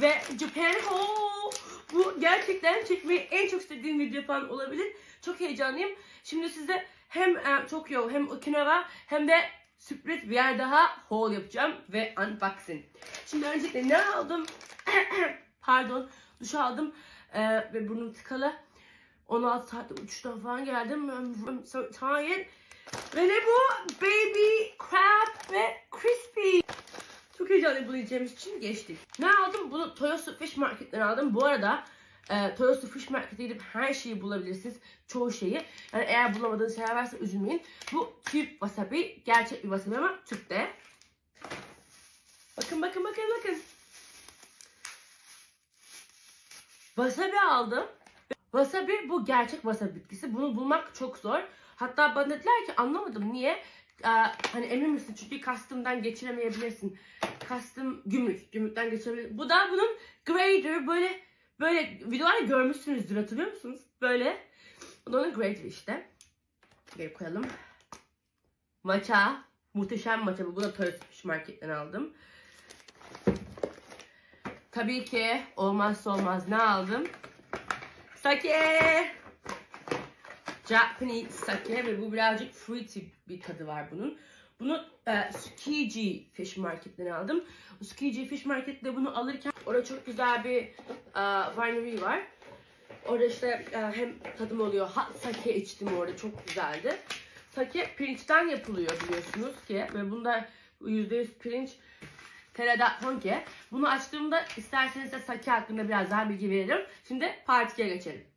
Japan haul. Bu gerçekten çekmeyi en çok istediğim video falan olabilir. Çok heyecanlıyım. Şimdi size hem e, Tokyo hem Okinawa hem de sürpriz bir yer daha haul yapacağım ve unboxing. Şimdi öncelikle ne aldım? Pardon. Duş aldım e, ve burnum tıkalı. 16 saatte uçuştan falan geldim. I'm so tired. Ve ne bu? Baby crab ve. Yiyeceğimiz için geçtik. Ne aldım? Bunu Toyosu Fish Market'ten aldım. Bu arada e, Toyosu Fish Market'e gidip her şeyi bulabilirsiniz. Çoğu şeyi. Yani eğer bulamadığınız şeyler varsa üzülmeyin. Bu Türk wasabi. Gerçek bir wasabi ama Türk'te. Bakın bakın bakın bakın. Wasabi aldım. Wasabi bu gerçek wasabi bitkisi. Bunu bulmak çok zor. Hatta bana dediler ki anlamadım niye? Hani emin misin? Çünkü kastımdan geçiremeyebilirsin. Kastım gümrük. Gümrükten geçirebilir. Bu da bunun grader. Böyle böyle videolarda görmüşsünüzdür hatırlıyor musunuz? Böyle. Bu da onun grader işte. Geri koyalım. Maça. Muhteşem maça bu. Bu da Toys Market'ten aldım. Tabii ki olmazsa olmaz ne aldım? Sake. Japanese sake ve bu birazcık fruity bir tadı var bunun. Bunu e, Tsukiji Fish Market'ten aldım. Tsukiji Fish Market'te bunu alırken orada çok güzel bir e, winery var. Orada işte e, hem tadım oluyor. Hot sake içtim orada çok güzeldi. Sake pirinçten yapılıyor biliyorsunuz ki ve bunda %100 pirinç Terada Honke. Bunu açtığımda isterseniz de sake hakkında biraz daha bilgi veririm. Şimdi part 2'ye geçelim.